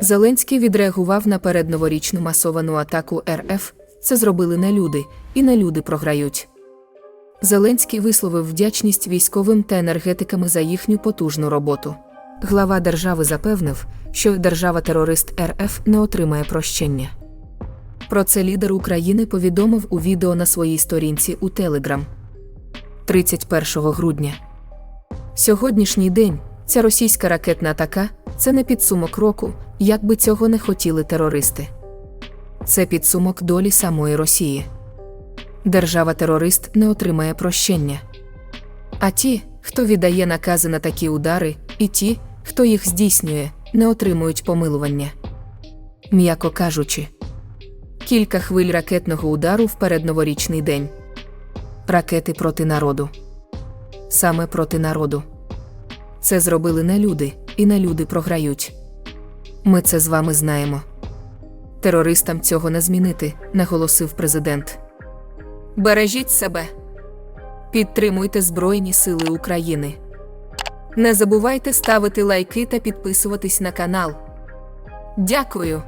Зеленський відреагував на передноворічну масовану атаку РФ. Це зробили не люди, і не люди програють. Зеленський висловив вдячність військовим та енергетиками за їхню потужну роботу. Глава держави запевнив, що держава-терорист РФ не отримає прощення. Про це лідер України повідомив у відео на своїй сторінці у Телеграм 31 грудня. Сьогоднішній день ця російська ракетна атака це не підсумок року, як би цього не хотіли терористи. Це підсумок долі самої Росії. Держава-терорист не отримає прощення. А ті, хто віддає накази на такі удари, і ті, хто їх здійснює, не отримують помилування. М'яко кажучи, кілька хвиль ракетного удару в передноворічний день. Ракети проти народу. Саме проти народу. Це зробили не люди, і не люди програють. Ми це з вами знаємо. Терористам цього не змінити, наголосив президент. Бережіть себе. Підтримуйте Збройні Сили України. Не забувайте ставити лайки та підписуватись на канал. Дякую.